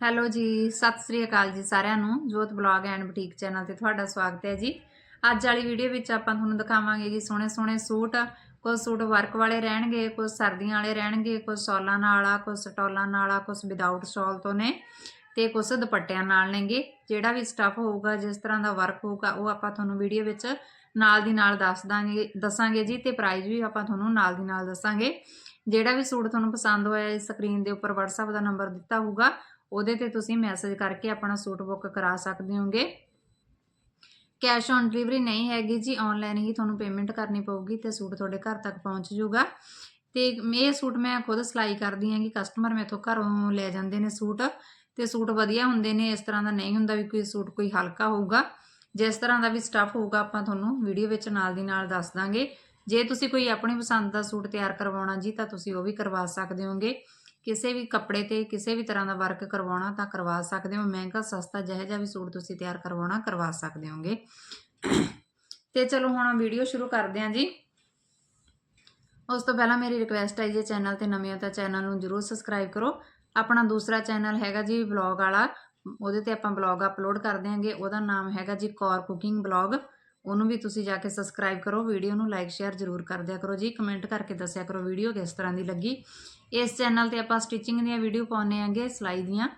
Hello ਜੀ, ਸਤਿ ਸ੍ਰੀ ਅਕਾਲ ਜੀ ਸਾਰਿਆਂ ਨੂੰ, ਜੋਤ ਬਲੌਗ ਐਂਡ ਬੁਟੀਕ ਚੈਨਲ ਤੇ ਤੁਹਾਡਾ ਸਵਾਗਤ ਹੈ ਜੀ। ਅੱਜ ਵਾਲੀ ਵੀਡੀਓ ਵਿੱਚ ਆਪਾਂ ਤੁਹਾਨੂੰ ਦਿਖਾਵਾਂਗੇ ਜੀ ਸੋਹਣੇ ਸੋਹਣੇ ਸੂਟ, ਕੁਝ ਸੂਟ ਵਰਕ ਵਾਲੇ ਰਹਿਣਗੇ, ਕੁਝ ਸਰਦੀਆਂ ਵਾਲੇ ਰਹਿਣਗੇ, ਕੁਝ ਸ਼ਾਲਾਂ ਨਾਲ ਆ, ਕੁਝ ਸਟੋਲਾਂ ਨਾਲ ਆ, ਕੁਝ ਵਿਦਆਊਟ ਸ਼ਾਲ ਤੋਂ ਨੇ ਤੇ ਕੁਝ ਦੁਪੱਟਿਆਂ ਨਾਲ ਨੇਗੇ। ਜਿਹੜਾ ਵੀ ਸਟੱਫ ਹੋਊਗਾ, ਜਿਸ ਤਰ੍ਹਾਂ ਦਾ ਵਰਕ ਹੋਊਗਾ, ਉਹ ਆਪਾਂ ਤੁਹਾਨੂੰ ਵੀਡੀਓ ਵਿੱਚ ਨਾਲ ਦੀ ਨਾਲ ਦੱਸ ਦਾਂਗੇ, ਦੱਸਾਂਗੇ ਜੀ ਤੇ ਪ੍ਰਾਈਸ ਵੀ ਆਪਾਂ ਤੁਹਾਨੂੰ ਨਾਲ ਦੀ ਨਾਲ ਦੱਸਾਂਗੇ। ਜਿਹੜਾ ਵੀ ਸੂਟ ਤੁਹਾਨੂੰ ਪਸੰਦ ਹੋਇਆ ਇਸ ਸਕਰੀਨ ਦੇ ਉੱਪਰ WhatsApp ਦਾ ਨੰਬਰ ਦਿੱਤਾ ਹੋਊਗਾ ਉਹਦੇ ਤੇ ਤੁਸੀਂ ਮੈਸੇਜ ਕਰਕੇ ਆਪਣਾ ਸੂਟ ਬੁੱਕ ਕਰਾ ਸਕਦੇ ਹੋਗੇ। ਕੈਸ਼ ਔਨ ਡਿਲੀਵਰੀ ਨਹੀਂ ਹੈਗੀ ਜੀ ਆਨਲਾਈਨ ਹੀ ਤੁਹਾਨੂੰ ਪੇਮੈਂਟ ਕਰਨੀ ਪਊਗੀ ਤੇ ਸੂਟ ਤੁਹਾਡੇ ਘਰ ਤੱਕ ਪਹੁੰਚ ਜਾਊਗਾ। ਤੇ ਇਹ ਸੂਟ ਮੈਂ ਖੁਦ ਸਿਲਾਈ ਕਰਦੀ ਹਾਂ ਕਿ ਕਸਟਮਰ ਮੇਥੋਂ ਘਰੋਂ ਲੈ ਜਾਂਦੇ ਨੇ ਸੂਟ ਤੇ ਸੂਟ ਵਧੀਆ ਹੁੰਦੇ ਨੇ, ਇਸ ਤਰ੍ਹਾਂ ਦਾ ਨਹੀਂ ਹੁੰਦਾ ਵੀ ਕੋਈ ਸੂਟ ਕੋਈ ਹਲਕਾ ਹੋਊਗਾ। ਜਿਸ ਤਰ੍ਹਾਂ ਦਾ ਵੀ ਸਟੱਫ ਹੋਊਗਾ, ਆਪਾਂ ਤੁਹਾਨੂੰ ਵੀਡੀਓ ਵਿੱਚ ਨਾਲ ਦੀ ਨਾਲ ਦੱਸ ਦਾਂਗੇ। ਜੇ ਤੁਸੀਂ ਕੋਈ ਆਪਣੀ ਪਸੰਦ ਦਾ ਸੂਟ ਤਿਆਰ ਕਰਵਾਉਣਾ ਜੀ, ਤਾਂ ਤੁਸੀਂ ਉਹ ਵੀ ਕਰਵਾ ਸਕਦੇ ਹੋਗੇ। ਕਿਸੇ ਵੀ ਕੱਪੜੇ ਤੇ ਕਿਸੇ ਵੀ ਤਰ੍ਹਾਂ ਦਾ ਵਰਕ ਕਰਵਾਉਣਾ ਤਾਂ ਕਰਵਾ ਸਕਦੇ ਹੋ। ਮਹਿੰਗਾ ਸਸਤਾ ਜਿਹੋ ਜਿਹਾ ਵੀ ਸੂਟ ਤੁਸੀਂ ਤਿਆਰ ਕਰਵਾਉਣਾ, ਕਰਵਾ ਸਕਦੇ ਹੋਗੇ। ਤੇ ਚਲੋ ਹੁਣ ਵੀਡੀਓ ਸ਼ੁਰੂ ਕਰਦੇ ਹਾਂ ਜੀ। ਉਸ ਤੋਂ ਪਹਿਲਾਂ ਮੇਰੀ ਰਿਕੁਐਸਟ ਹੈ ਜੇ ਚੈਨਲ ਤੇ ਨਵੇਂ ਹੋ ਤਾਂ ਚੈਨਲ ਨੂੰ ਜਰੂਰ ਸਬਸਕ੍ਰਾਈਬ ਕਰੋ। ਆਪਣਾ ਦੂਸਰਾ ਚੈਨਲ ਹੈਗਾ ਜੀ ਵਲੌਗ ਵਾਲਾ। ਉਹਦੇ ਤੇ ਆਪਾਂ ਵਲੌਗ ਅਪਲੋਡ ਕਰ ਦਿਆਂਗੇ। ਉਹਦਾ ਨਾਮ ਹੈਗਾ ਜੀ, ਕੌਰ ਕੁਕਿੰਗ ਵਲੌਗ ਉਹਨੂੰ ਵੀ ਤੁਸੀਂ ਜਾ ਕੇ ਸਬਸਕ੍ਰਾਈਬ ਕਰੋ ਵੀਡੀਓ ਨੂੰ ਲਾਈਕ ਸ਼ੇਅਰ ਜਰੂਰ ਕਰ ਦਿਆ ਕਰੋ, ਜੀ। ਕਮੈਂਟ ਕਰਕੇ ਦੱਸਿਆ ਕਰੋ ਵੀਡੀਓ ਕਿਸ ਤਰ੍ਹਾਂ ਦੀ ਲੱਗੀ। ਇਸ ਚੈਨਲ ਤੇ ਆਪਾਂ ਸਟਿਚਿੰਗ ਦੀਆਂ ਵੀਡੀਓ ਪਾਉਂਦੇ ਆਂਗੇ ਸਿਲਾਈ ਦੀਆਂ।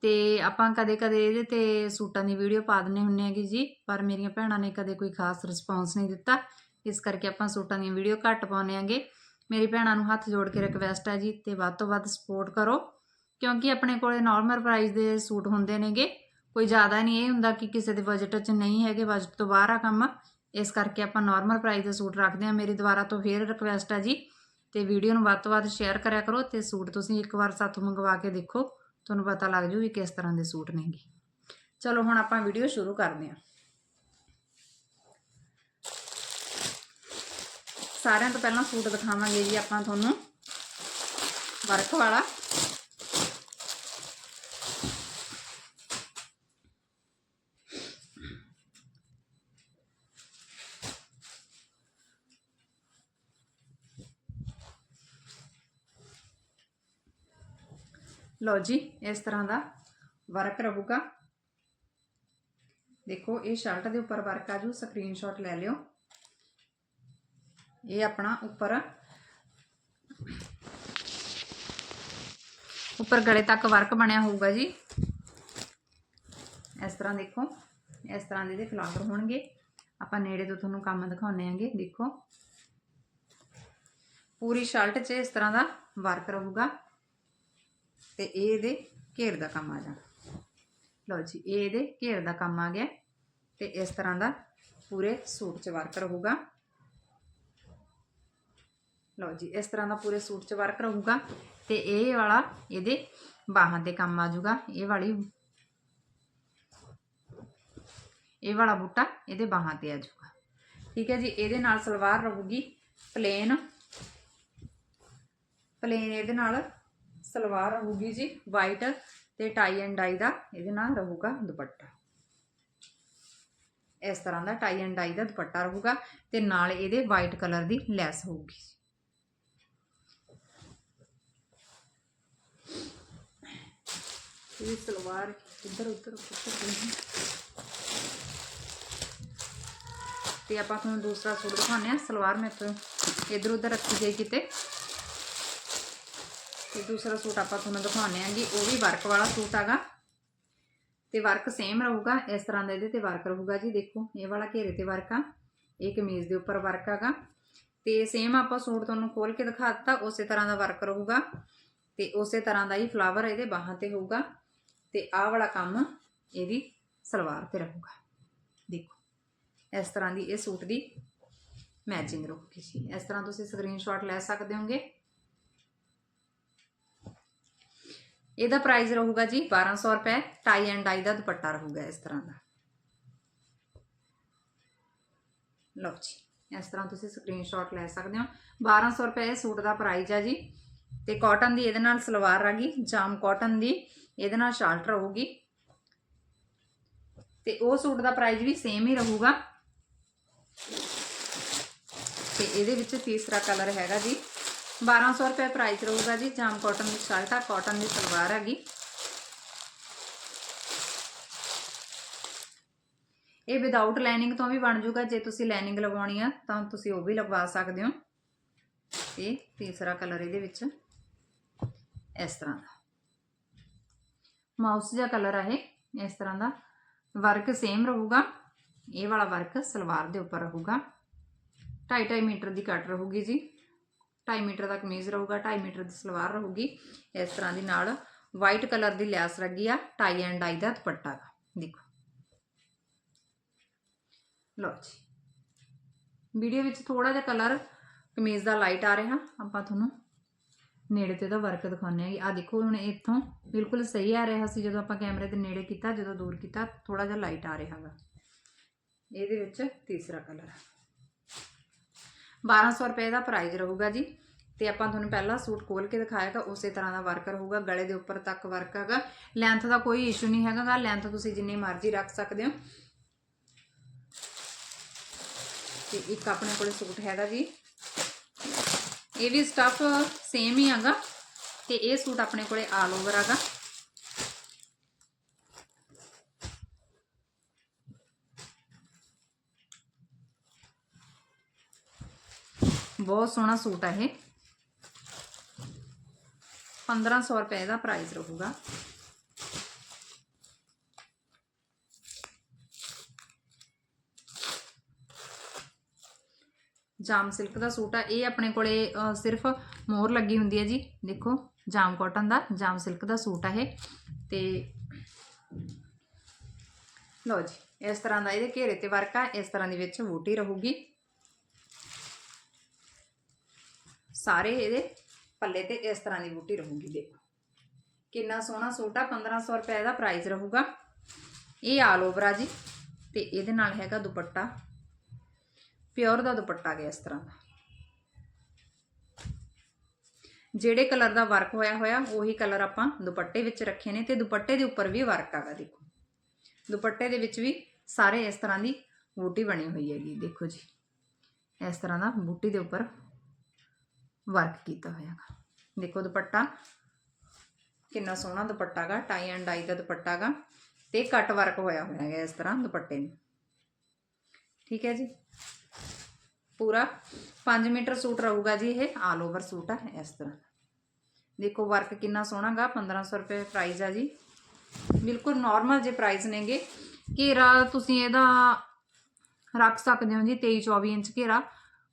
ਤੇ ਆਪਾਂ ਕਦੇ-ਕਦੇ ਇਹਦੇ ਤੇ ਸੂਟਾਂ ਦੀ ਵੀਡੀਓ ਪਾ ਦਿੰਨੇ ਹੁੰਨੇ ਆਂਗੇ ਜੀ, ਪਰ ਮੇਰੀਆਂ ਭੈਣਾਂ ਨੇ ਕਦੇ ਕੋਈ ਖਾਸ ਰਿਸਪੌਂਸ ਨਹੀਂ ਦਿੱਤਾ। ਇਸ ਕਰਕੇ ਆਪਾਂ ਸੂਟਾਂ ਦੀਆਂ ਵੀਡੀਓ ਘੱਟ ਪਾਉਂਦੇ ਆਂਗੇ ਮੇਰੀ ਭੈਣਾਂ ਨੂੰ ਹੱਥ ਜੋੜ ਕੇ ਰਿਕਵੈਸਟ ਹੈ ਜੀ, ਤੇ ਵੱਧ ਤੋਂ ਵੱਧ ਸਪੋਰਟ ਕਰੋ। ਕਿਉਂਕਿ ਆਪਣੇ ਕੋਲੇ ਨਾਰਮਲ ਪ੍ਰਾਈਸ ਦੇ ਸੂਟ ਹੁੰਦੇ ਨੇਗੇ। ਕੋਈ ਜ਼ਿਆਦਾ ਨਹੀਂ, ਇਹ ਹੁੰਦਾ ਕਿ ਕਿਸੇ ਦੇ ਬਜਟ 'ਚ ਨਹੀਂ ਹੈਗੇ ਬਜਟ ਤੋਂ ਬਾਹਰ ਆ ਕੰਮ। ਇਸ ਕਰਕੇ ਆਪਾਂ ਨਾਰਮਲ ਪ੍ਰਾਈਸ ਦੇ ਸੂਟ ਰੱਖਦੇ ਹਾਂ। ਮੇਰੀ ਦੁਬਾਰਾ ਤੋਂ ਫੇਰ ਰਿਕਵੈਸਟ ਆ ਜੀ। ਤੇ ਵੀਡੀਓ ਨੂੰ ਵੱਧ ਤੋਂ ਵੱਧ ਸ਼ੇਅਰ ਕਰਿਆ ਕਰੋ ਤੇ ਸੂਟ ਤੁਸੀਂ ਇੱਕ ਵਾਰ ਸਾਥੋਂ ਮੰਗਵਾ ਕੇ ਦੇਖੋ। ਤੁਹਾਨੂੰ ਪਤਾ ਲੱਗ ਜੂ ਵੀ ਕਿਸ ਤਰ੍ਹਾਂ ਦੇ ਸੂਟ ਨੇਗੇ। ਚਲੋ, ਹੁਣ ਆਪਾਂ ਵੀਡੀਓ ਸ਼ੁਰੂ ਕਰਦੇ ਹਾਂ। ਸਾਰਿਆਂ ਤੋਂ ਪਹਿਲਾਂ ਸੂਟ ਦਿਖਾਵਾਂਗੇ ਜੀ ਆਪਾਂ ਤੁਹਾਨੂੰ। ਵਰਕ ਵਾਲਾ। ਲਓ ਜੀ, ਇਸ ਤਰ੍ਹਾਂ ਦਾ ਵਰਕ ਰਹੂਗਾ। ਦੇਖੋ, ਇਹ ਸ਼ਰਟ ਦੇ ਉੱਪਰ ਵਰਕ ਆ ਆਜੂ ਸਕਰੀਨਸ਼ਾਟ ਲੈ ਲਿਓ। ਇਹ ਆਪਣਾ ਉੱਪਰ ਉੱਪਰ ਗਲੇ ਤੱਕ ਵਰਕ ਬਣਿਆ ਹੋਊਗਾ ਜੀ। ਇਸ ਤਰ੍ਹਾਂ ਦੇਖੋ, ਇਸ ਤਰ੍ਹਾਂ ਦੇ ਇਹਦੇ ਫਲਾਵਰ ਹੋਣਗੇ। ਆਪਾਂ ਨੇੜੇ ਤੋਂ ਤੁਹਾਨੂੰ ਕੰਮ ਦਿਖਾਉਣੇ ਆਂਗੇ, ਦੇਖੋ। ਪੂਰੀ ਸ਼ਰਟ 'ਚ ਇਸ ਤਰ੍ਹਾਂ ਦਾ ਵਰਕ ਰਹੂਗਾ। ਤੇ ਇਹ ਇਹਦੇ ਘੇਰ ਦਾ ਕੰਮ ਆ ਜਾਣਾ ਲਓ ਜੀ, ਇਹ ਇਹਦੇ ਘੇਰ ਦਾ ਕੰਮ ਆ ਗਿਆ। ਤੇ ਇਸ ਤਰ੍ਹਾਂ ਦਾ ਪੂਰੇ ਸੂਟ 'ਚ ਵਰਕ ਰਹੂਗਾ। ਲਓ ਜੀ, ਇਸ ਤਰ੍ਹਾਂ ਦਾ ਪੂਰੇ ਸੂਟ 'ਚ ਵਰਕ ਰਹੂਗਾ। ਤੇ ਇਹ ਵਾਲਾ ਇਹਦੇ ਬਾਹਾਂ ਤੇ ਕੰਮ ਆ ਜਾਊਗਾ। ਇਹ ਵਾਲੀ ਇਹ ਵਾਲਾ ਬੂਟਾ ਇਹਦੇ ਬਾਹਾਂ ਤੇ ਆ ਜਾਊਗਾ। ਠੀਕ ਹੈ ਜੀ, ਇਹਦੇ ਨਾਲ ਸਲਵਾਰ ਰਹੂਗੀ ਪਲੇਨ ਪਲੇਨ ਇਹਦੇ ਨਾਲ ਸਲਵਾਰ ਰਹੂਗੀ ਜੀ ਵਾਈਟ ਤੇ ਟਾਈ ਐਂਡ ਡਾਈ ਦਾ, ਇਹਦੇ ਨਾਲ ਰਹੂਗਾ ਦੁਪੱਟਾ। ਇਸ ਤਰ੍ਹਾਂ ਦਾ ਟਾਈ ਐਂਡ ਡਾਈ ਦਾ ਦੁਪੱਟਾ ਰਹੂਗਾ ਤੇ ਨਾਲ ਇਹਦੇ ਵਾਈਟ ਕਲਰ ਦੀ ਲੈਸ ਹੋਊਗੀ ਇਹ ਸਲਵਾਰ ਇੱਧਰ ਉੱਧਰ ਉੱਧਰ ਤੇ ਆਪਾਂ ਤੁਹਾਨੂੰ ਦੂਸਰਾ ਸੂਟ ਦਿਖਾਉਂਦੇ ਆ ਸਲਵਾਰ ਮੈਂ ਤੋਂ ਇੱਧਰ ਉੱਧਰ ਰੱਖੀ ਗਈ ਕਿਤੇ। ਤੇ ਦੂਸਰਾ ਸੂਟ ਆਪਾਂ ਤੁਹਾਨੂੰ ਦਿਖਾਉਂਦੇ ਆਂਗੇ ਉਹ ਵੀ ਵਰਕ ਵਾਲਾ ਸੂਟ ਹੈਗਾ। ਤੇ ਵਰਕ ਸੇਮ ਰਹੂਗਾ, ਇਸ ਤਰ੍ਹਾਂ ਦਾ ਇਹਦੇ ਤੇ ਵਰਕ ਰਹੂਗਾ ਜੀ, ਦੇਖੋ, ਇਹ ਵਾਲਾ ਘੇਰੇ ਤੇ ਵਰਕ ਆ, ਇਹ ਕਮੀਜ਼ ਦੇ ਉੱਪਰ ਵਰਕ ਹੈਗਾ। ਤੇ ਸੇਮ ਆਪਾਂ ਸੂਟ ਤੁਹਾਨੂੰ ਖੋਲ ਕੇ ਦਿਖਾ ਦਿੱਤਾ, ਉਸੇ ਤਰ੍ਹਾਂ ਦਾ ਵਰਕ ਰਹੂਗਾ। ਤੇ ਉਸੇ ਤਰ੍ਹਾਂ ਦਾ ਹੀ ਫਲਾਵਰ ਇਹਦੇ ਬਾਹਾਂ ਤੇ ਹੋਊਗਾ। ਤੇ ਆਹ ਵਾਲਾ ਕੰਮ ਇਹਦੀ ਸਲਵਾਰ ਤੇ ਰਹੂਗਾ। ਦੇਖੋ, ਇਸ ਤਰ੍ਹਾਂ ਦੀ ਇਹ ਸੂਟ ਦੀ ਮੈਚਿੰਗ ਰਹੂਗੀ ਜੀ। ਇਸ ਤਰ੍ਹਾਂ ਤੁਸੀਂ ਸਕਰੀਨਸ਼ਾਟ ਲੈ ਸਕਦੇ ਹੋਗੇ। ਇਹਦਾ ਪ੍ਰਾਈਸ ਰਹੂਗਾ ਜੀ 1200 ਰੁਪਏ ਟਾਈ ਐਂਡ ਡਾਈ ਦਾ ਦੁਪੱਟਾ ਰਹੂਗਾ ਇਸ ਤਰ੍ਹਾਂ ਦਾ। ਲਓ ਜੀ, ਇਸ ਤਰ੍ਹਾਂ ਤੁਸੀਂ ਸਕਰੀਨਸ਼ਾਟ ਲੈ ਸਕਦੇ ਹੋ। 1200 ਰੁਪਏ ਇਹ ਸੂਟ ਦਾ ਪ੍ਰਾਈਸ ਆ ਜੀ। ਤੇ ਕਾਟਨ ਦੀ ਇਹਦੇ ਨਾਲ ਸਲਵਾਰ ਆ ਗਈ, ਜਾਮ ਕਾਟਨ ਦੀ, ਇਹਦੇ ਨਾਲ ਸ਼ਾਲਟ ਰਹੂਗੀ। ਤੇ ਉਹ ਸੂਟ ਦਾ ਪ੍ਰਾਈਸ ਵੀ ਸੇਮ ਹੀ ਰਹੂਗਾ। ਤੇ ਇਹਦੇ ਵਿੱਚ ਤੀਸਰਾ ਕਲਰ ਹੈਗਾ ਜੀ। 1200 ਰੁਪਏ ਪ੍ਰਾਈਸ ਰਹੂਗਾ ਜੀ, ਜਾਮ ਕਾਟਨ ਦੀ ਸ਼ਰਟ ਆ ਕਾਟਨ ਦੀ ਸਲਵਾਰ ਹੈਗੀ। ਇਹ ਵਿਦਆਊਟ ਲਾਈਨਿੰਗ ਤੋਂ ਵੀ ਬਣ ਜੂਗਾ ਜੇ ਤੁਸੀਂ ਲਾਈਨਿੰਗ ਲਗਵਾਉਣੀ ਆ, ਤਾਂ ਤੁਸੀਂ ਉਹ ਵੀ ਲਗਵਾ ਸਕਦੇ ਹੋ। ਇਹ ਤੀਸਰਾ ਕਲਰ ਇਹਦੇ ਵਿੱਚ, ਇਸ ਤਰ੍ਹਾਂ ਦਾ। ਮਾਊਸ ਜਿਹਾ ਕਲਰ ਆ ਇਹ, ਇਸ ਤਰ੍ਹਾਂ ਦਾ। ਵਰਕ ਸੇਮ ਰਹੂਗਾ, ਇਹ ਵਾਲਾ ਵਰਕ ਸਲਵਾਰ ਦੇ ਉੱਪਰ ਰਹੂਗਾ। 2.5 ਮੀਟਰ ਦੀ ਕੱਟ ਰਹੂਗੀ ਜੀ। 2.5 ਮੀਟਰ ਦਾ ਕਮੀਜ਼ ਰਹੂਗਾ 2.5 ਮੀਟਰ ਦੀ ਸਲਵਾਰ ਰਹੂਗੀ। ਇਸ ਤਰ੍ਹਾਂ ਦੀ ਨਾਲ ਵਾਈਟ ਕਲਰ ਦੀ ਲੈਸ ਲੱਗੀ ਆ ਟਾਈ ਐਂਡ ਡਾਈ ਦਾ ਦੁਪੱਟਾ ਦੇਖੋ। ਲਓ ਜੀ। ਵੀਡੀਓ ਵਿੱਚ ਥੋੜਾ ਜਿਹਾ ਕਲਰ ਕਮੀਜ਼ ਦਾ ਲਾਈਟ ਆ ਰਿਹਾ। ਆਪਾਂ ਤੁਹਾਨੂੰ ਨੇੜੇ ਤੇ ਦਾ ਵਰਕ ਦਿਖਾਉਂਦੇ ਆ ਆ ਦੇਖੋ, ਹੁਣ ਇੱਥੋਂ ਬਿਲਕੁਲ ਸਹੀ ਆ ਰਿਹਾ ਸੀ। ਜਦੋਂ ਆਪਾਂ ਕੈਮਰੇ ਦੇ ਨੇੜੇ ਕੀਤਾ, ਜਦੋਂ ਦੂਰ ਕੀਤਾ ਥੋੜਾ ਜਿਹਾ ਲਾਈਟ ਆ ਰਿਹਾ ਹੈਗਾ ਇਹਦੇ ਵਿੱਚ ਤੀਸਰਾ ਕਲਰ 1200 ਰੁਪਏ ਦਾ ਪ੍ਰਾਈਸ ਰਹੂਗਾ ਜੀ। ਤੇ ਆਪਾਂ ਤੁਹਾਨੂੰ ਪਹਿਲਾ ਸੂਟ ਖੋਲ ਕੇ ਦਿਖਾਇਆਗਾ ਉਸੇ ਤਰ੍ਹਾਂ ਦਾ ਵਰਕ ਰਹੂਗਾ। ਗਲੇ ਦੇ ਉੱਪਰ ਤੱਕ ਵਰਕ ਹੈਗਾ। ਲੈਂਥ ਦਾ ਕੋਈ ਇਸ਼ੂ ਨਹੀਂ ਹੈਗਾ ਲੈਂਥ ਤੁਸੀਂ ਜਿੰਨੀ ਮਰਜ਼ੀ ਰੱਖ ਸਕਦੇ ਹੋ। ਤੇ ਇੱਕ ਆਪਣੇ ਕੋਲੇ ਸੂਟ ਹੈਗਾ ਜੀ। ਇਹ ਵੀ ਸਟਫ ਸੇਮ ਹੀ ਹੈਗਾ। ਤੇ ਇਹ ਸੂਟ ਆਪਣੇ ਕੋਲੇ ਆਲ ਓਵਰ ਹੈਗਾ। ਬਹੁਤ ਸੋਹਣਾ ਸੂਟ ਹੈ ਇਹ। 1500 ਰੁਪਏ ਦਾ ਪ੍ਰਾਈਸ ਰਹੂਗਾ। ਜਾਮ ਸਿਲਕ ਦਾ ਸੂਟ ਆ। ਇਹ ਆਪਣੇ ਕੋਲੇ ਸਿਰਫ ਮੋਹਰ ਲੱਗੀ ਹੁੰਦੀ ਹੈ ਜੀ। ਦੇਖੋ, ਜਾਮ ਕਾਟਨ ਦਾ ਜਾਮ ਸਿਲਕ ਦਾ ਸੂਟ ਆ ਇਹ। ਤੇ ਲਓ ਜੀ, ਇਸ ਤਰ੍ਹਾਂ ਦਾ ਇਹਦੇ ਘੇਰੇ ਤੇ ਵਰਕ ਆ। ਇਸ ਤਰ੍ਹਾਂ ਦੇ ਵਿੱਚ ਬੂਟੀ ਰਹੂਗੀ। ਸਾਰੇ ਇਹਦੇ ਪੱਲੇ ਤੇ ਇਸ ਤਰ੍ਹਾਂ ਦੀ ਬੂਟੀ ਰਹੂਗੀ, ਦੇਖੋ। ਕਿੰਨਾ ਸੋਹਣਾ ਸੂਟ ਆ 1500 ਰੁਪਏ ਦਾ ਪ੍ਰਾਈਸ ਰਹੂਗਾ। ਇਹ ਆਲ ਓਵਰ ਆ ਜੀ, ਤੇ ਇਹਦੇ ਨਾਲ ਹੈਗਾ ਦੁਪੱਟਾ। ਪਿਓਰ ਦਾ ਦੁਪੱਟਾ ਗਿਆ ਇਸ ਤਰ੍ਹਾਂ ਦਾ। ਜਿਹੜੇ ਕਲਰ ਦਾ ਵਰਕ ਹੋਇਆ ਹੋਇਆ, ਉਹੀ ਕਲਰ ਆਪਾਂ ਦੁਪੱਟੇ ਵਿੱਚ ਰੱਖੇ ਨੇ, ਤੇ ਦੁਪੱਟੇ ਦੇ ਉੱਪਰ ਵੀ ਵਰਕ ਆਗਾ ਦੇਖੋ। ਦੁਪੱਟੇ ਦੇ ਵਿੱਚ ਵੀ ਸਾਰੇ ਇਸ ਤਰ੍ਹਾਂ ਦੀ ਬੂਟੀ ਬਣੀ ਹੋਈ ਹੈਗੀ, ਦੇਖੋ ਜੀ। ਇਸ ਤਰ੍ਹਾਂ ਦਾ ਬੂਟੀ ਦੇ ਉੱਪਰ ਵਰਕ ਕੀਤਾ ਹੋਇਆ ਹੈਗਾ ਦੇਖੋ ਦੁਪੱਟਾ, ਕਿੰਨਾ ਸੋਹਣਾ ਦੁਪੱਟਾ ਗਾ ਟਾਈ ਐਂਡ ਡਾਈ ਦਾ ਦੁਪੱਟਾ ਗਾ ਤੇ ਕੱਟ ਵਰਕ ਹੋਇਆ ਹੋਇਆ ਹੈਗਾ ਇਸ ਤਰ੍ਹਾਂ ਦੁਪੱਟੇ ਨੂੰ। ਠੀਕ ਹੈ ਜੀ? ਪੂਰਾ 5 ਮੀਟਰ ਸੂਟ ਰਹੂਗਾ ਜੀ ਇਹ ਆਲ ਓਵਰ ਸੂਟ ਆ ਇਸ ਤਰ੍ਹਾਂ। ਦੇਖੋ ਵਰਕ ਕਿੰਨਾ ਸੋਹਣਾ ਗਾ 1500 ਰੁਪਏ ਪ੍ਰਾਈਸ ਆ ਜੀ। ਬਿਲਕੁਲ ਨਾਰਮਲ ਜੇ ਪ੍ਰਾਈਸ ਨੇਗੇ। ਘੇਰਾ ਤੁਸੀਂ ਇਹਦਾ ਰੱਖ ਸਕਦੇ ਹੋ ਜੀ 23 24 ਇੰਚ ਘੇਰਾ।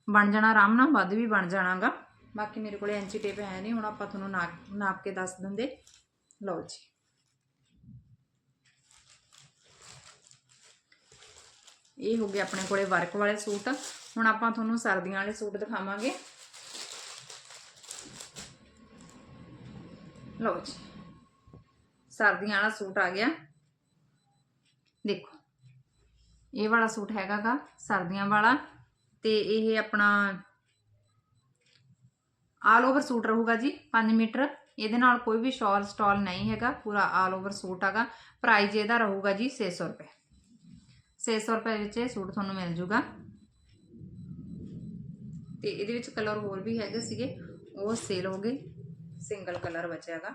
ਬਣ ਜਾਣਾ ਆਰਾਮ ਨਾਲ, ਵੱਧ ਵੀ ਬਣ ਜਾਣਾਗਾ ਬਾਕੀ ਮੇਰੇ ਕੋਲੇ ਐਂਚੀ ਟੇਪ ਹੈ ਨਹੀਂ, ਹੁਣ ਆਪਾਂ ਤੁਹਾਨੂੰ ਨਾਪ ਨਾਪ ਕੇ ਦੱਸ ਦਿੰਦੇ। ਲਓ ਜੀ। ਇਹ ਹੋ ਗਏ ਆਪਣੇ ਕੋਲੇ ਵਰਕ ਵਾਲੇ ਸੂਟ। ਹੁਣ ਆਪਾਂ ਤੁਹਾਨੂੰ ਸਰਦੀਆਂ ਵਾਲੇ ਸੂਟ ਦਿਖਾਵਾਂਗੇ। ਲਓ ਜੀ। ਸਰਦੀਆਂ ਵਾਲਾ ਸੂਟ ਆ ਗਿਆ। ਦੇਖੋ। ਇਹ ਵਾਲਾ ਸੂਟ ਹੈਗਾਗਾ ਸਰਦੀਆਂ ਵਾਲਾ ਤੇ ਇਹ ਆਪਣਾ ਆਲ ਓਵਰ ਸੂਟ ਰਹੂਗਾ ਜੀ 5 ਮੀਟਰ। ਇਹਦੇ ਨਾਲ ਕੋਈ ਵੀ ਸ਼ਾਲ ਸਟਾਲ ਨਹੀਂ ਹੈਗਾ, ਪੂਰਾ ਆਲ ਓਵਰ ਸੂਟ ਹੈਗਾ। ਪ੍ਰਾਈਸ ਇਹਦਾ ਰਹੂਗਾ ਜੀ 600 ਰੁਪਏ। 600 ਰੁਪਏ ਵਿੱਚ ਇਹ ਸੂਟ ਤੁਹਾਨੂੰ ਮਿਲ ਜੂਗਾ। ਤੇ ਇਹਦੇ ਵਿੱਚ ਕਲਰ ਹੋਰ ਵੀ ਹੈਗੇ ਸੀਗੇ। ਉਹ ਸੇਲ ਹੋ ਗਏ। ਸਿੰਗਲ ਕਲਰ ਬਚਿਆਗਾ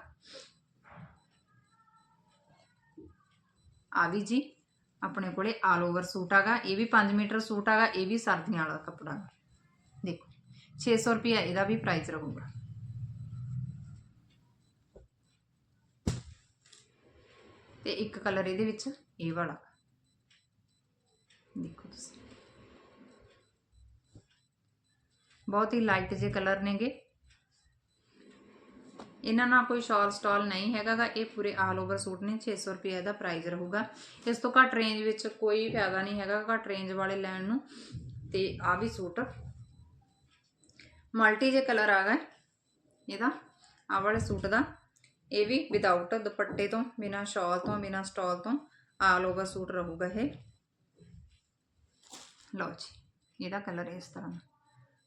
ਆ ਵੀ ਜੀ, ਆਪਣੇ ਕੋਲੇ ਆਲ ਓਵਰ ਸੂਟ ਹੈਗਾ। ਇਹ ਵੀ 5 ਮੀਟਰ ਸੂਟ ਹੈਗਾ। ਇਹ ਵੀ ਸਰਦੀਆਂ ਵਾਲਾ ਕੱਪੜਾ। ਹੈਗਾ 600 ਰੁਪਏ ਇਹਦਾ ਵੀ ਪ੍ਰਾਈਸ ਰਹੂਗਾ। ਤੇ ਇੱਕ ਕਲਰ ਇਹਦੇ ਵਿੱਚ, ਇਹ ਵਾਲਾ। ਦੇਖੋ ਤੁਸੀਂ। ਬਹੁਤ ਹੀ ਲਾਈਟ ਜੇ ਕਲਰ ਨੇਗੇ। ਇਹਨਾਂ ਨਾਲ ਕੋਈ ਸ਼ਾਲ ਸਟਾਲ ਨਹੀਂ ਹੈਗਾਗਾ ਇਹ ਪੂਰੇ ਆਲ ਓਵਰ ਸੂਟ ਨੇ 600 ਰੁਪਏ ਦਾ ਪ੍ਰਾਈਸ ਰਹੂਗਾ। ਇਸ ਤੋਂ ਘੱਟ ਰੇਂਜ ਵਿੱਚ ਕੋਈ ਫਾਇਦਾ ਨਹੀਂ ਹੈਗਾ ਘੱਟ ਰੇਂਜ ਵਾਲੇ ਲੈਣ ਨੂੰ। ਤੇ ਆ ਵੀ ਸੂਟ ਮਲਟੀ ਜੇ ਕਲਰ ਆ ਗਿਆ ਇਹਦਾ ਆ ਵਾਲੇ ਸੂਟ ਦਾ, ਇਹ ਵੀ ਵਿਦਆਊਟ ਦੁਪੱਟੇ ਤੋਂ, ਬਿਨਾ ਸ਼ਾਲ ਤੋਂ, ਬਿਨਾ ਸਟਾਲ ਤੋਂ ਆਲ ਓਵਰ ਸੂਟ ਰਹੂਗਾ ਇਹ। ਲਓ ਜੀ, ਇਹਦਾ ਕਲਰ ਇਸ ਤਰ੍ਹਾਂ ਦਾ।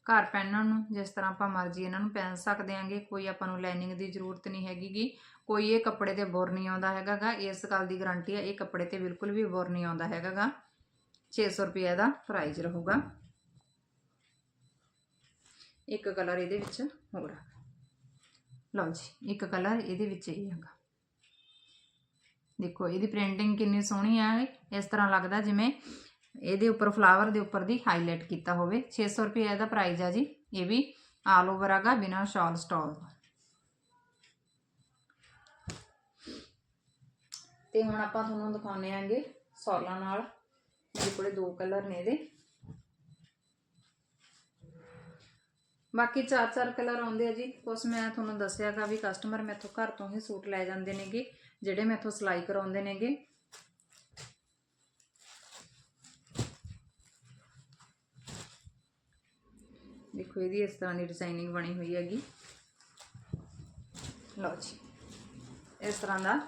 ਘਰ ਪਹਿਨਣ ਨੂੰ, ਜਿਸ ਤਰ੍ਹਾਂ ਆਪਾਂ ਮਰਜ਼ੀ ਇਹਨਾਂ ਨੂੰ ਪਹਿਨ ਸਕਦੇ ਆਂਗੇ ਕੋਈ ਆਪਾਂ ਨੂੰ ਲਾਈਨਿੰਗ ਦੀ ਜ਼ਰੂਰਤ ਨਹੀਂ ਹੈਗੀਗੀ, ਕੋਈ ਇਹ ਕੱਪੜੇ ਤੇ ਬੁਰ ਨਹੀਂ ਆਉਂਦਾ ਹੈਗਾਗਾ, ਇਸ ਗੱਲ ਦੀ ਗਾਰੰਟੀ ਹੈ, ਇਹ ਕੱਪੜੇ ਤੇ ਬਿਲਕੁਲ ਵੀ ਬੁਰ ਨਹੀਂ ਆਉਂਦਾ ਹੈਗਾਗਾ। 600 ਰੁਪਏ ਦਾ ਪ੍ਰਾਈਸ ਰਹੂਗਾ। ਇੱਕ ਕਲਰ ਇਹਦੇ ਵਿੱਚ ਹੋਰ ਆ ਲਓ ਜੀ, ਇੱਕ ਕਲਰ ਇਹਦੇ ਵਿੱਚ ਇਹ ਹੈਗਾ। ਦੇਖੋ, ਇਹਦੀ ਪ੍ਰਿੰਟਿੰਗ ਕਿੰਨੀ ਸੋਹਣੀ ਆ। ਇਸ ਤਰ੍ਹਾਂ ਲੱਗਦਾ ਜਿਵੇਂ ਇਹਦੇ ਉੱਪਰ ਫਲਾਵਰ ਦੇ ਉੱਪਰ ਦੀ ਹਾਈਲਾਈਟ ਕੀਤਾ ਹੋਵੇ। 600 ਰੁਪਏ ਇਹਦਾ ਪ੍ਰਾਈਸ ਆ ਜੀ। ਇਹ ਵੀ ਆਲ ਓਵਰ ਹੈਗਾ, ਬਿਨਾ ਸ਼ਾਲ ਸਟਾਲ ਤੋਂ। ਤੇ ਹੁਣ ਆਪਾਂ ਤੁਹਾਨੂੰ ਦਿਖਾਉਣੇ ਆਂਗੇ ਸੌਲਾਂ ਨਾਲ। ਮੇਰੇ ਕੋਲੇ ਦੋ ਕਲਰ ਨੇ ਇਹਦੇ। ਬਾਕੀ ਚਾਰ ਚਾਰ ਕਲਰ ਆਉਂਦੇ ਆ ਜੀ ਕੁਛ ਮੈਂ ਤੁਹਾਨੂੰ ਦੱਸਿਆਗਾ ਵੀ ਕਸਟਮਰ ਮੈਥੋਂ ਘਰ ਤੋਂ ਹੀ ਸੂਟ ਲੈ ਜਾਂਦੇ ਨੇਗੇ, ਜਿਹੜੇ ਮੈਥੋਂ ਸਿਲਾਈ ਕਰਾਉਂਦੇ ਨੇਗੇ। ਦੇਖੋ ਇਹਦੀ ਇਸ ਤਰ੍ਹਾਂ ਦੀ ਡਿਜ਼ਾਈਨਿੰਗ ਬਣੀ ਹੋਈ ਹੈਗੀ। ਲਓ ਜੀ, ਇਸ ਤਰ੍ਹਾਂ ਦਾ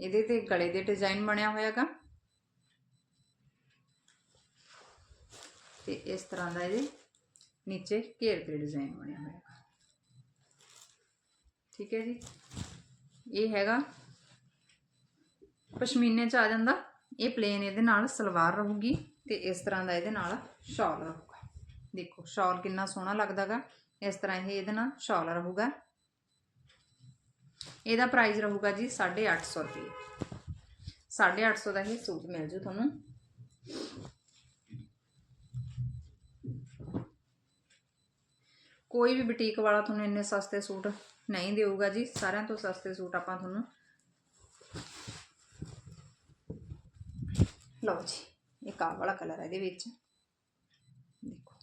ਇਹਦੇ ਤੇ ਗਲੇ ਦੇ ਡਿਜ਼ਾਈਨ ਬਣਿਆ ਹੋਇਆਗਾ ਤੇ ਇਸ ਤਰ੍ਹਾਂ ਦਾ ਇਹਦੇ ਨੀਚੇ ਘੇਰ ਤੇ ਡਿਜ਼ਾਈਨ ਬਣਿਆ ਹੋਇਆ। ਠੀਕ ਹੈ ਜੀ। ਇਹ ਹੈਗਾ ਪਸ਼ਮੀਨੇ ਚ ਆ ਜਾਂਦਾ। ਇਹ ਪਲੇਨ ਇਹਦੇ ਨਾਲ ਸਲਵਾਰ ਰਹੂਗੀ ਤੇ ਇਸ ਤਰ੍ਹਾਂ ਦਾ ਇਹਦੇ ਨਾਲ ਸ਼ਾਲ ਰਹੂਗਾ। ਦੇਖੋ ਸ਼ਾਲ ਕਿੰਨਾ ਸੋਹਣਾ ਲੱਗਦਾਗਾ। ਇਸ ਤਰ੍ਹਾਂ ਇਹ ਇਹਦੇ ਨਾਲ ਸ਼ਾਲ ਰਹੂਗਾ। ਇਹਦਾ ਪ੍ਰਾਈਸ ਰਹੂਗਾ ਜੀ 850 ਰੁਪਏ। 850 ਦਾ ਇਹ ਸੂਟ ਮਿਲ ਜੂ ਤੁਹਾਨੂੰ। ਕੋਈ ਵੀ ਬੁਟੀਕ ਵਾਲਾ ਤੁਹਾਨੂੰ ਇੰਨੇ ਸਸਤੇ ਸੂਟ ਨਹੀਂ ਦੇਊਗਾ ਜੀ। ਸਾਰਿਆਂ ਤੋਂ ਸਸਤੇ ਸੂਟ ਆਪਾਂ ਤੁਹਾਨੂੰ ਲਓ ਜੀ ਇਹ ਕਾਹ ਵਾਲਾ ਕਲਰ ਹੈ ਇਹਦੇ ਵਿੱਚ। ਦੇਖੋ।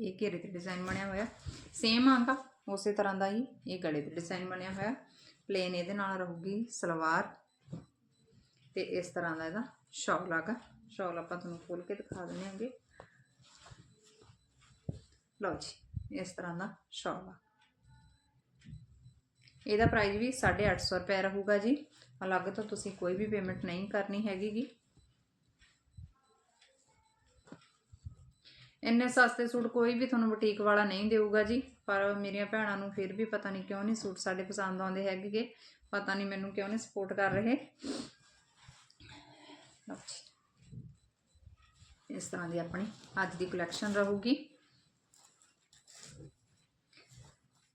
ਇਹ ਘੇਰੇ ਤੇ ਡਿਜ਼ਾਈਨ ਬਣਿਆ ਹੋਇਆ। ਸੇਮ ਆਂਗਾ ਉਸੇ ਤਰ੍ਹਾਂ ਦਾ ਹੀ ਇਹ ਗਲੇ ਤੇ ਡਿਜ਼ਾਈਨ ਬਣਿਆ ਹੋਇਆ। ਪਲੇਨ ਇਹਦੇ ਨਾਲ ਰਹੂਗੀ ਸਲਵਾਰ। ਤੇ ਇਸ ਤਰ੍ਹਾਂ ਦਾ ਇਹਦਾ ਸ਼ਾਲ ਆਗਾ ਸ਼ਾਲ ਆਪਾਂ ਤੁਹਾਨੂੰ ਖੋਲ ਕੇ ਦਿਖਾ ਦਿੰਦੇ ਹਾਂਗੇ। ਲਓ ਜੀ, ਇਸ ਤਰ੍ਹਾਂ ਦਾ ਸ਼ਾਲ ਆ। ਇਹਦਾ ਪ੍ਰਾਈਸ ਵੀ 850 ਰੁਪਏ ਰਹੂਗਾ ਜੀ। ਅਲੱਗ ਤੋਂ ਤੁਸੀਂ ਕੋਈ ਵੀ ਪੇਮੈਂਟ ਨਹੀਂ ਕਰਨੀ ਹੈਗੀ ਇੰਨੇ ਸਸਤੇ ਸੂਟ ਕੋਈ ਵੀ ਤੁਹਾਨੂੰ ਬੁਟੀਕ ਵਾਲਾ ਨਹੀਂ ਦੇਊਗਾ ਜੀ। ਪਰ ਮੇਰੀਆਂ ਭੈਣਾਂ ਨੂੰ ਫਿਰ ਵੀ ਪਤਾ ਨਹੀਂ ਕਿਉਂ ਨਹੀਂ ਸੂਟ ਸਾਡੇ ਪਸੰਦ ਆਉਂਦੇ ਹੈਗੇ ਪਤਾ ਨਹੀਂ ਮੈਨੂੰ ਕਿਉਂ ਨਹੀਂ ਸਪੋਰਟ ਕਰ ਰਹੇ। ਲਓ ਜੀ। ਇਸ ਤਰ੍ਹਾਂ ਦੀ ਆਪਣੀ ਅੱਜ ਦੀ ਕਲੈਕਸ਼ਨ ਰਹੂਗੀ।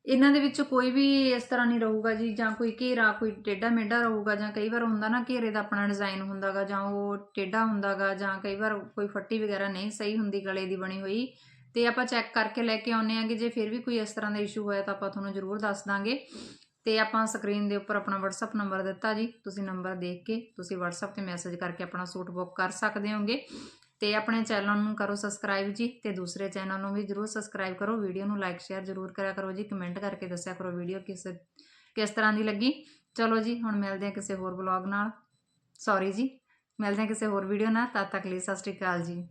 ਇਹਨਾਂ ਦੇ ਵਿੱਚ ਕੋਈ ਵੀ ਇਸ ਤਰ੍ਹਾਂ ਨਹੀਂ ਰਹੂਗਾ ਜੀ, ਜਾਂ ਕੋਈ ਘੇਰਾ, ਕੋਈ ਟੇਢਾ ਮੇਢਾ ਰਹੂਗਾ, ਜਾਂ ਕਈ ਵਾਰ ਹੁੰਦਾ ਨਾ ਘੇਰੇ ਦਾ ਆਪਣਾ ਡਿਜ਼ਾਈਨ ਹੁੰਦਾਗਾ, ਜਾਂ ਉਹ ਟੇਢਾ ਹੁੰਦਾਗਾ, ਜਾਂ ਕਈ ਵਾਰ ਕੋਈ ਫੱਟੀ ਵਗੈਰਾ ਨਹੀਂ ਸਹੀ ਹੁੰਦੀ ਗਲੇ ਦੀ ਬਣੀ ਹੋਈ। ਤੇ ਆਪਾਂ ਚੈੱਕ ਕਰਕੇ ਲੈ ਕੇ ਆਉਨੇ ਕਿ ਜੇ ਫਿਰ ਵੀ ਕੋਈ ਇਸ ਤਰ੍ਹਾਂ ਦਾ ਇਸ਼ੂ ਹੋਇਆ ਤਾਂ ਆਪਾਂ ਤੁਹਾਨੂੰ ਜ਼ਰੂਰ ਦੱਸ ਦਾਂਗੇ। ਤੇ ਆਪਾਂ ਸਕਰੀਨ ਦੇ ਉੱਪਰ ਆਪਣਾ WhatsApp ਨੰਬਰ ਦਿੱਤਾ ਜੀ। ਤੁਸੀਂ ਨੰਬਰ ਦੇਖ ਕੇ ਤੁਸੀਂ WhatsApp ਤੇ ਮੈਸੇਜ ਕਰਕੇ ਆਪਣਾ ਸੂਟ ਬੁੱਕ ਕਰ ਸਕਦੇ ਹੋਗੇ। ਤੇ ਆਪਣੇ ਚੈਨਲ ਨੂੰ ਕਰੋ ਸਬਸਕ੍ਰਾਈਬ ਜੀ ਤੇ ਦੂਸਰੇ ਚੈਨਲ ਨੂੰ ਵੀ ਜਰੂਰ ਸਬਸਕ੍ਰਾਈਬ ਕਰੋ ਵੀਡੀਓ ਨੂੰ ਲਾਈਕ ਸ਼ੇਅਰ ਜਰੂਰ ਕਰਿਆ ਕਰੋ ਜੀ ਕਮੈਂਟ ਕਰਕੇ ਦੱਸਿਆ ਕਰੋ ਵੀਡੀਓ ਕਿਸ ਕਿਸ ਤਰ੍ਹਾਂ ਦੀ ਲੱਗੀ। ਚਲੋ ਜੀ, ਹੁਣ ਮਿਲਦੇ ਹਾਂ ਕਿਸੇ ਹੋਰ ਵਲੌਗ ਨਾਲ। ਸੌਰੀ ਜੀ, ਮਿਲਦੇ ਹਾਂ ਕਿਸੇ ਹੋਰ ਵੀਡੀਓ ਨਾਲ, ਤਦ ਤੱਕ ਲਈ ਸਤਿ ਸ਼੍ਰੀ ਅਕਾਲ ਜੀ।